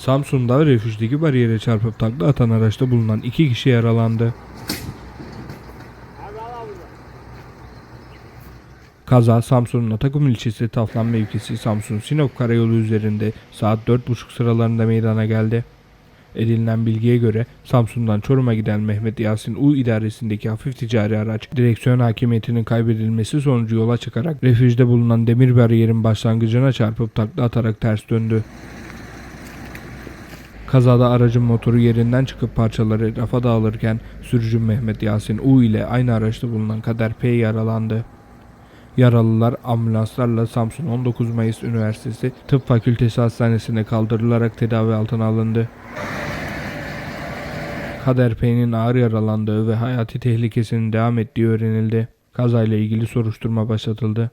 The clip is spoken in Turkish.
Samsun'da refüjdeki bariyere çarpıp takla atan araçta bulunan iki kişi yaralandı. Kaza Samsun'un Atakum ilçesi Taflan mevkisi Samsun Sinop Karayolu üzerinde saat 4.30 sıralarında meydana geldi. Edinilen bilgiye göre Samsun'dan Çorum'a giden Mehmet Yasin U idaresindeki hafif ticari araç direksiyon hakimiyetinin kaybedilmesi sonucu yola çıkarak refüjde bulunan demir bariyerin başlangıcına çarpıp takla atarak ters döndü. Kazada aracın motoru yerinden çıkıp parçaları rafa dağılırken sürücü Mehmet Yasin U ile aynı araçta bulunan Kader P yaralandı. Yaralılar ambulanslarla Samsun 19 Mayıs Üniversitesi Tıp Fakültesi Hastanesi'ne kaldırılarak tedavi altına alındı. Kader P'nin ağır yaralandığı ve hayati tehlikesinin devam ettiği öğrenildi. Kazayla ilgili soruşturma başlatıldı.